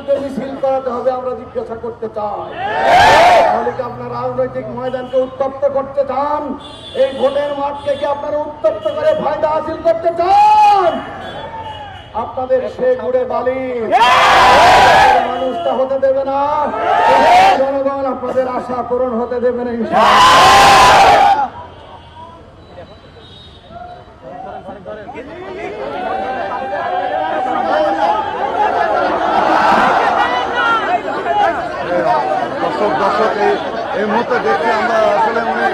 বিরুদ্ধে মিছিল করাতে হবে, আমরা জিজ্ঞাসা করতে চাই। তাহলে কি আপনার রাজনৈতিক ময়দানকে উত্তপ্ত করতে চান? এই ভোটের মাঠকে কি আপনারা উত্তপ্ত করে ফায়দা হাসিল করতে চান? আপনাদের সে ঘুরে বালি। মানুষটা হতে দেবে না। জনগণ আপনাদের আশা পূরণ হতে দেবে না দর্শক দর্শক এই মুহূর্তে দেখছি আমরা আসলে উনি